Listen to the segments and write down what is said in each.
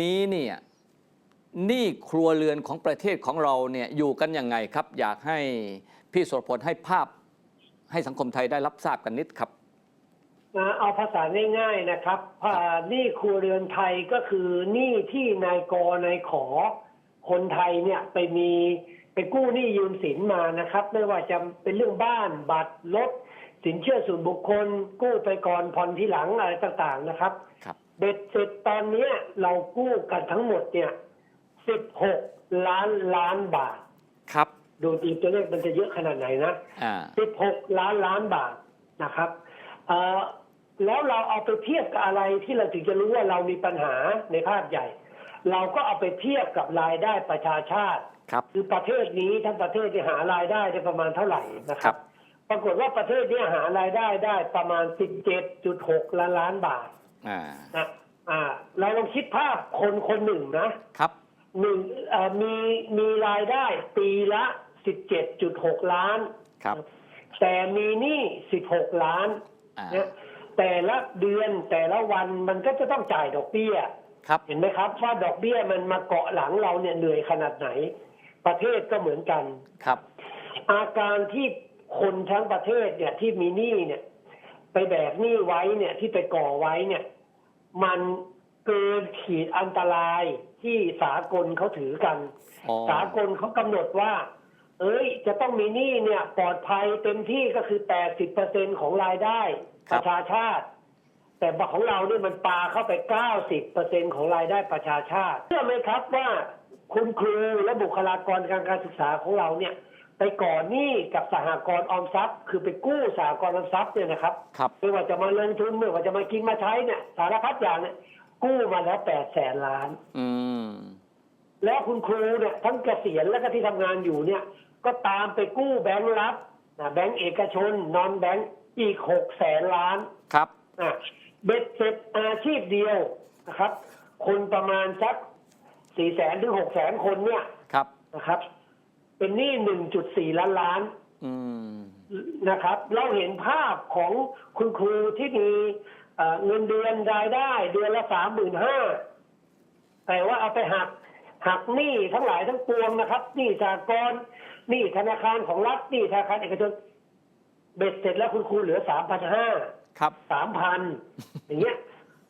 นี้เนี่ยหนี้ครัวเรือนของประเทศของเราเนี่ยอยู่กันยังไงครับ อยากให้พี่สุรพลให้ภาพให้สังคมไทยได้รับทราบกันนิดครับนะเอาภาษาง่าย ๆนะครับอ่าหนี้ครัวเรือนไทยก็คือหนี้ที่นายกนายขอ คนไทยเนี่ยไปมีไปกู้หนี้ยืมสินมานะครับ ไม่ว่าจะเป็นเรื่องบ้านบัตรรถสินเชื่อส่วนบุคคล กู้ไปก่อนผ่อนทีหลังอะไรต่างๆนะครับครับ เบ็ดเสร็จตอนเนี้ยเรากู้กันทั้งหมดเนี่ย16ล้านล้านบาท ครับ ดูดีตัวเลขมันจะเยอะขนาดไหนนะอ่า16ล้านล้านบาทนะครับเอ่อแล้วเราเอาไปเทียบกับอะไรที่เราถึงจะรู้ว่าเรามีปัญหาในภาพใหญ่ เราก็เอาไปเทียบกับรายได้ประชาชาติครับคือประเทศนี้ทั้งประเทศที่หารายได้ได้ประมาณเท่าไหร่นะคครัรับบปรากฏว่าประเทศเนี้หารายได้ได้ประมาณ 17.6 ล้านล้านบาทอ่านะ อ่าเราลองคิดภาพคนคนหนึ่งนะครับหนึ่งเอ่อมีมีรายได้ปีละ17.6ล้านครับ แต่มีหนี้16ล้านอ่านะแต่ละเดือนแต่ละวันมันก็จะต้องจ่ายดอกเบี้ยครับเห็นไหมครับว่าดอกเบี้ยมันมาเกาะหลังเราเนี่ยเหนื่อยขนาดไหน ประเทศก็เหมือนกันครับ อาการที่คนทั้งประเทศเนี่ยที่มีหนี้เนี่ย ไปแบกหนี้ไว้เนี่ยที่ไปก่อไว้เนี่ย มันเกินขีดอันตรายที่สากลเขาถือกัน อ๋อสากลเขากำหนดว่า เอ้ย จะต้องมีหนี้เนี่ย ปลอดภัยเต็มที่ก็คือ 80%ของรายได้ครัปบ ระชาชาติ แต่ของเราเนี่ยมันปาเข้าไป 90%ของรายได้ประชาชาติเชื่อไหมครับว่าคุณครูและบุคลากรการการศึกษาของเราเนี่ย ไปก่อหนี้กับสหกรณ์ออมทรัพย์ คือไปกู้สหกรณ์ออมทรัพย์เนี่ยนะครับครับ ไม่ว่าจะมาลงทุนไม่ว่าจะมากินมาใช้เนี่ยสารพัดอย่างเนี่ยกู้มาแล้วแปดแสนล้าน อืม แล้วคุณครูเนี่ยทั้งเกษียณและก็ที่ทำงานอยู่เนี่ย ก็ตามไปกู้แบงก์รัฐนะแบงก์เอกชน นอนแบงก์อีกหกแสนล้านครับ อะเบ็ดเสร็จอาชีพเดียวนะครับ คนประมาณสักสี่แสนถึงหกแสนคนเนี่ยครับ นะครับ เป็นหนี้หนึ่งจุดสี่ล้านล้านอืมนะครับ เราเห็นภาพของคุณครูที่มีเอ่อเงินเดือนรายได้ เดือนละสามหมื่นห้าแต่ว่าเอาไปหักหักหนี้ทั้งหลายทั้งปวงนะครับหนี้สากลหนี้ธนาคารของรัฐหนี้ธนาคารเอกชนเบ็ดเสร็จแล้วคุณครูเหลือสามพันห้าครับสามพันอย่างเงี้ย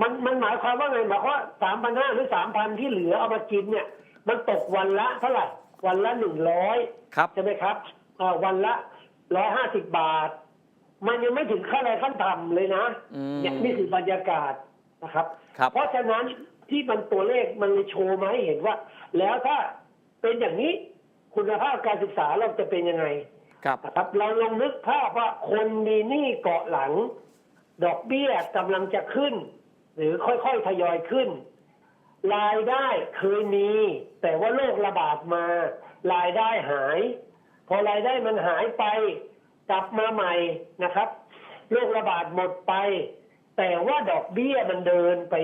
มันมันหมายความว่าไงหมายความว่าสามพันห้าหรือสามพันที่เหลือเอามากินเนี่ย มันตกวันละเท่าไหร่ วันละหนึ่งร้อยครับ ใช่ไหมครับอ่าวันละร้อยห้าสิบบาท มันยังไม่ถึงค่าแรงขั้นต่ำเลยนะอืม เนี่ยนี่คือบรรยากาศนะครับ ครับ เพราะฉะนั้นที่มันตัวเลขมันเลยโชว์มาให้เห็นว่า แล้วถ้าเป็นอย่างนี้คุณภาพการศึกษาเราจะเป็นยังไงครับ นะครับ เราลองนึกภาพว่าคนมีหนี้เกาะหลัง ดอกเบี้ยกำลังจะขึ้น หรือค่อยๆทยอยขึ้น รายได้เคยมี แต่ว่าโรคระบาดมา รายได้หาย พอรายได้มันหายไปกลับมาใหม่นะครับโรคระบาดหมดไป แต่ว่าดอกเบี้ยมันเดินไป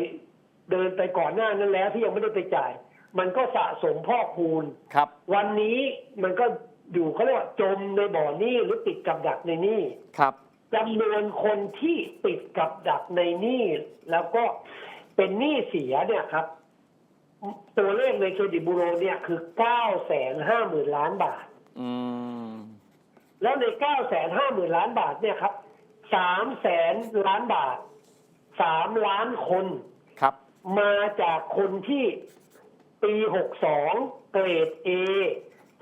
เดินไปก่อนหน้านั้นแล้วที่ยังไม่ได้ไปจ่าย มันก็สะสมพอกคูณครับ วันนี้มันก็อยู่เขาเรียกว่าจมในบ่อหนี้หรือติดกับดักในหนี้ครับจำนวนคนที่ติดกับดักในหนี้แล้วก็เป็นหนี้เสียเนี่ยครับ ตัวเลขในเครดิตบูโรเนี่ยคือเก้าแสนห้าหมื่นล้านบาท อืม แล้วในเก้าแสนห้าหมื่นล้านบาทเนี่ยครับสามแสนล้านบาทสามล้านคนครับ มาจากคนที่ปีหกสองเกรดเอ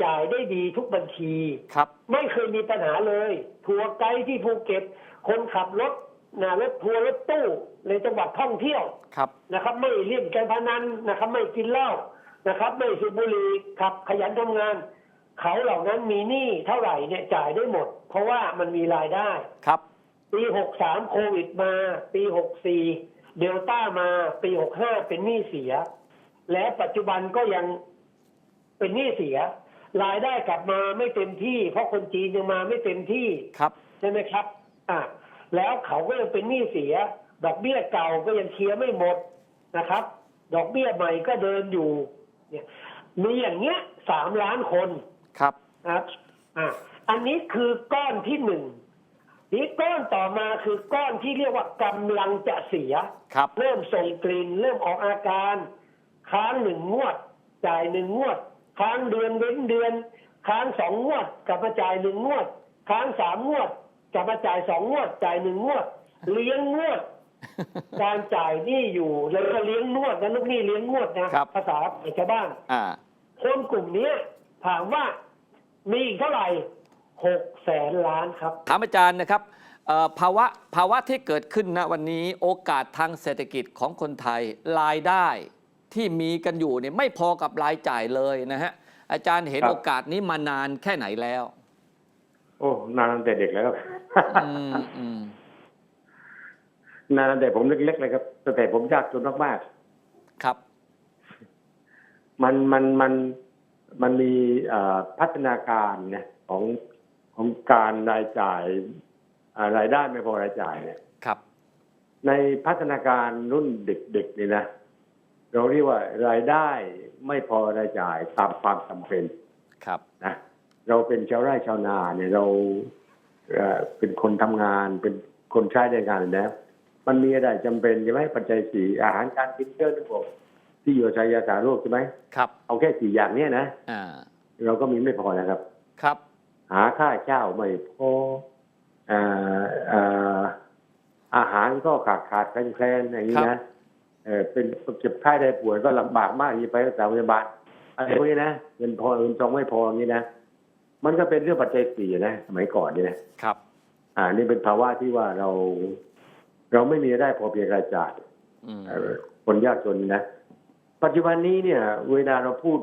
จ่ายได้ดีทุกบัญชี ครับ ไม่เคยมีปัญหาเลย ทัวร์ไกด์ที่ภูเก็ต คนขับรถ นะรถทัวร์รถตู้ในจังหวัดท่องเที่ยวครับนะครับ ไม่เล่นการพนันนะครับ ไม่กินเหล้านะครับ ไม่สูบบุหรี่ขับขยันทำงาน เขาเหล่านั้นมีหนี้เท่าไหร่เนี่ยจ่ายได้หมด เพราะว่ามันมีรายได้ครับปีหกสามโควิดมา ปีหกสี่เดลต้ามาปีหกห้าเป็นหนี้เสีย และปัจจุบันก็ยังเป็นหนี้เสีย รายได้กลับมาไม่เต็มที่ เพราะคนจีนยังมาไม่เต็มที่ครับใช่ไหมครับ อ่า แล้วเขาก็ยังเป็นหนี้เสีย ดอกเบี้ยเก่าก็ยังเคลียร์ไม่หมดนะครับ ดอกเบี้ยใหม่ก็เดินอยู่ เนี่ย มีอย่างเงี้ยสามล้านคนครับนะครับอ่าอันนี้คือก้อนที่หนึ่งนี่ก้อนต่อมาคือก้อนที่เรียกว่ากำลังจะเสียครับเริ่มส่งกลิ่น เริ่มออกอาการ ค้างหนึ่งงวด จ่ายหนึ่งงวด ค้างเดือนเว้นเดือน ค้างสองงวดกลับมาจ่ายหนึ่งงวด ค้างสามงวด กลับมาจ่ายสองงวด จ่ายหนึ่งงวด เลี้ยงงวด การจ่ายหนี้อยู่แล้วก็เลี้ยงนวดนะลูกหนี้เลี้ยงงวดนะครับ ภาษาชาวบ้านอ่า คนกลุ่มเนี้ยถามว่ามีอีกเท่าไหร่หกแสนล้านครับ ถามอาจารย์นะครับเอ่อภาวะภาวะที่เกิดขึ้นณวันนี้โอกาสทางเศรษฐกิจของคนไทยรายได้ที่มีกันอยู่เนี่ยไม่พอกับรายจ่ายเลยนะฮะอาจารย์เห็นครับ โอกาสนี้มานานแค่ไหนแล้ว โอ้นานตั้งแต่เด็กแล้วครับอืมอืม นานตั้งแต่ผมเล็กๆเลยครับตั้งแต่ผมยากจนมากครับๆมันมันมันมันมีเอ่อพัฒนาการเนี่ยของของการรายจ่ายอ่ารายได้ไม่พอรายจ่ายเนี่ยครับ ในพัฒนาการรุ่นเด็กๆนี่นะเราเรียกว่ารายได้ไม่พอรายจ่ายตามความจำเป็นครับนะเราเป็นชาวไร่ชาวนาเนี่ยเรา เอ่อเป็นคนทำงาน เป็นคนใช้แรงงานนะมันมีอะไรจำเป็นใช่ไหมปัจจัยสี่อาหารการกินเครื่องนุ่งห่มที่อยู่อาศัยยาสาโรคใช่ไหมครับ เอาแค่สี่อย่างเนี้ยนะอ่าเราก็มีไม่พอนะครับ ครับ หาค่าเช่าไม่พอเอ่อเอ่ออาหารก็ขาดขาดแคลนแคลนอย่างนี้ครันะบเออเป็นเจ็บไข้ได้ป่วยก็ลำบากมากที่จะไปรักษาพยาบาลอะไรพวกนี้นะเงินพอเงินทองไม่พออย่างนี้นะ มันก็เป็นเรื่องปัจจัยสี่นะสมัยก่อนเนี่ยนะครับ อ่า นี่เป็นภาวะที่ว่าเรา เราไม่มีรายได้พอเพียงรายจ่ายอืมเอ่อคนยากจนนะปัจจุบันนี้เนี่ย เวลาเราพูด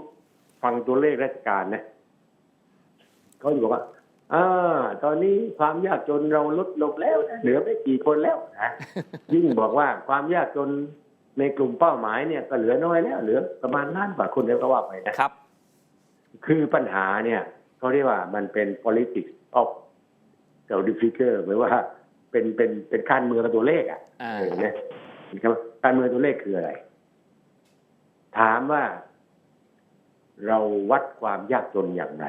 ฟังตัวเลขราชการนะเขาจะบอกว่าอ่าตอนนี้ความยากจนเราลดลงแล้วนะเหลือไม่กี่คนแล้วนะยิ่งบอกว่าความยากจนในกลุ่มเป้าหมายเนี่ยก็เหลือน้อยแล้วเหลือประมาณล้านกว่าคนแล้วก็ว่าไปนะครับ คือปัญหาเนี่ย เขาเรียกว่ามันเป็น politics of the figure หมายว่าเป็นเป็นเป็นการเมืองกับตัวเลขอะอ่าเออเนี่ยเห็นคำว่าการเมืองตัวเลขคืออะไร ถามว่าเราวัดความยากจนอย่างไร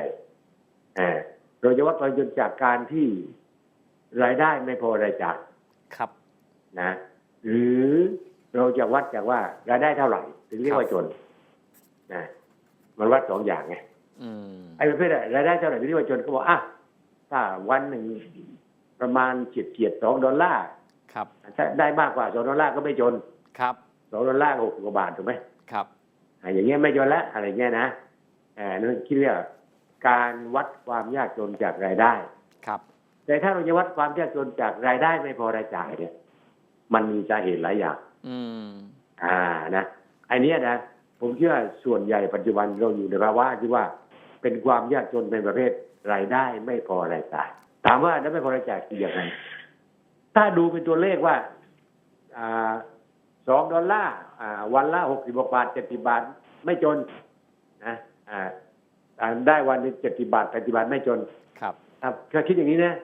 เออเราจะวัดความจนจากการที่รายได้ไม่พอรายจ่ายครับ นะ หรือเราจะวัดจากว่ารายได้เท่าไหร่ ถึงเรียกว่าจนนะมันวัดสองอย่างไงอืม ไอ้ประเภทรายได้เท่าไหร่ถึงเรียกว่าจนก็บอกอะถ้าวันหนึ่งประมาณเฉียดเฉียดสองดอลลาร์ครับถ้าได้มากกว่าสองดอลลาร์ก็ไม่จนครับสองดอลลาร์หกสิบกว่าบาทถูกไหมครับอ่าอย่างเงี้ยไม่จนละอะไรเงี้ยนะเออนั่นคิดเรียกว่าการวัดความยากจนจากรายได้ครับ แต่ถ้าเราจะวัดความยากจนจากรายได้ไม่พอรายจ่ายเนี่ย มันมีสาเหตุหลายอย่าง อืม อ่านะไอ้เนี้ยนะผมเชื่อว่าส่วนใหญ่ปัจจุบันเราอยู่ในภาวะที่ว่า เป็นความยากจนเป็นประเภทรายได้ไม่พอรายจ่ายถามว่าแล้วไม่พอรายจ่ายคืออย่างไรถ้าดูเป็นตัวเลขว่าอ่าสองดอลลาร์อ่าวันละหกสิบบาทเจ็ดสิบาท ไม่จนนะอ่าอ่าได้วันหนึงเจ็ดสิบาทแปดสิบาทไม่จน ครับครับถ้าคิดอย่างนี้นะ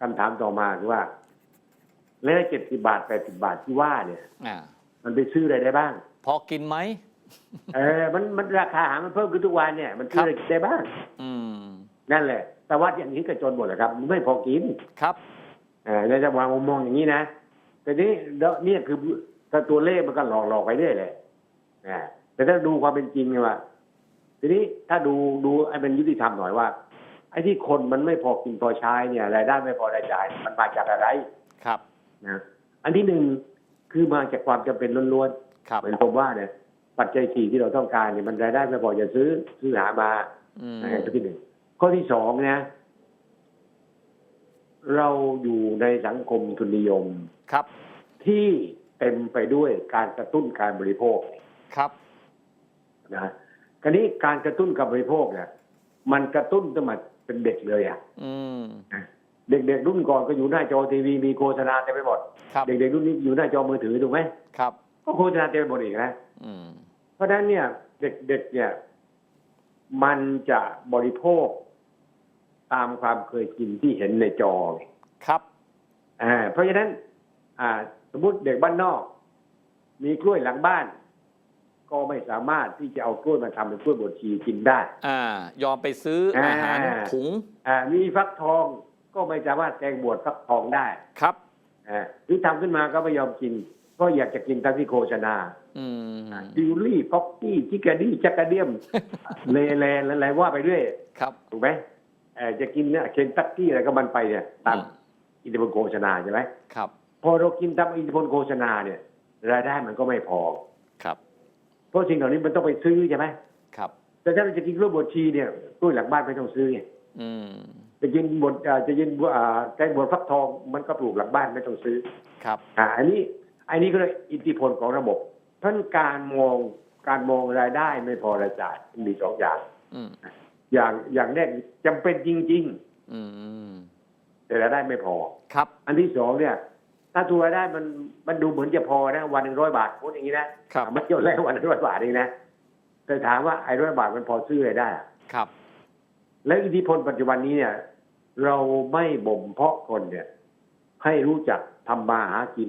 คำถามต่อมาคือว่าแล้วเจ็ดสิบาทแปดสิบาทที่ว่าเนี่ยอ่ามันไปซื้ออะไรได้บ้าง พอกินไหม เออ มันมันราคาอาหารมันเพิ่มขึ้นทุกวันเนี่ย มันซื้ออะไรกินได้บ้าง อืม นั่นแหละ แต่วัดอย่างนี้ก็จนหมดแหละครับมันไม่พอกินครับเออในจังหวะมองอย่างนี้นะแต่นี้แล้วเนี่ยคือถ้าตัวเลขมันก็หลอกหลอกไปเรื่อยเลยนะแต่ถ้าดูความเป็นจริงเนี่ยว่า ทีนี้ถ้าดูดูไอ้เป็นยุติธรรมหน่อยว่า ไอ้ที่คนมันไม่พอกินพอใช้เนี่ยรายได้ไม่พอรายจ่าย มันมาจากอะไรครับนะอันที่หนึ่งคือมาจากความจำเป็นล้วนๆครับเหมือนผมว่าเนี่ย ปัจจัยสี่ที่เราต้องการเนี่ยมันรายได้ไม่พอจะซื้อซื้อหามาอืมข้อที่หนึ่งข้อที่สองนะ เราอยู่ในสังคมทุนนิยมครับ ที่เต็มไปด้วยการกระตุ้นการบริโภคครับนะคราวนี้การกระตุ้นการบริโภคเนี่ยมันกระตุ้นตั้งแต่เป็นเด็กเลยอะอืมเด็กๆรุ่นก่อนก็อยู่หน้าจอทีวีมีโฆษณาเต็มไปหมดครับเด็กๆรุ่นนี้อยู่หน้าจอมือถือถูกไหมครับ ก็โฆษณาเต็มไปหมดอีกนะอืมเพ ราะฉะนั้นเนี่ย เด็กๆเนี่ย มันจะบริโภคตามความเคยกินที่เห็นในจอไงครับอ่าเพราะฉะนั้น อ่า สมมติเด็กบ้านนอก มีกล้วยหลังบ้าน ก็ไม่สามารถที่จะเอากล้วยมาทำเป็นกล้วยบดชีกินได้ อ่า ยอมไปซื้ออาหารอ่าถุง อ่า มีฟักทองก็ไม่สามารถแกงบวชฟักทองได้ครับอ่าหรือทำขึ้นมาก็ไม่ยอมกิน ก็อยากจะกินตามที่โฆษณาอืมดิวลี่ฟ็อกกี้จิกาดี้จักรเดียม เลแลอะไรว่าไปเรื่อยครับถูกไหมเอ่อจะกินเนี่ยเคนตักกี้อะไรก็มันไปเนี่ยตามอืมอิทธิพลโฆษณาใช่ไหมครับ พอเรากินตามอิทธิพลโฆษณาเนี่ย รายได้มันก็ไม่พอครับ เพราะสิ่งเหล่านี้มันต้องไปซื้อใช่ไหมครับ แต่ถ้าเราจะกินกล้วยบวชชีเนี่ยกล้วยหลังบ้านไม่ต้องซื้อไงอืมจะกินบดอ่าจะกินบัวอ่าแกงบวชฟักทองมันก็ปลูกหลังบ้านไม่ต้องซื้อครับอ่าอันนี้ อันนี้ก็เลยอิทธิพลของระบบเพราะฉะนั้นการมองการมองรายได้ไม่พอรายจ่ายมีสองอย่างอืมอย่างอย่างแรกจำเป็นจริงอืมๆแต่รายได้ไม่พอ ครับ อันที่สองเนี่ย ถ้าตัวรายได้มันมันดูเหมือนจะพอนะวันหนึ่งร้อยบาทพูดอย่างนี้นะครับมันยอดแรกวันหนึ่งร้อยบาทเองนะแต่ถามว่าไอ้ร้อยบาทมันพอซื้ออะไรได้อะครับ แล้วอิทธิพลปัจจุบันนี้เนี่ย เราไม่บ่มเพาะคนเนี่ย ให้รู้จักทำมาหากิน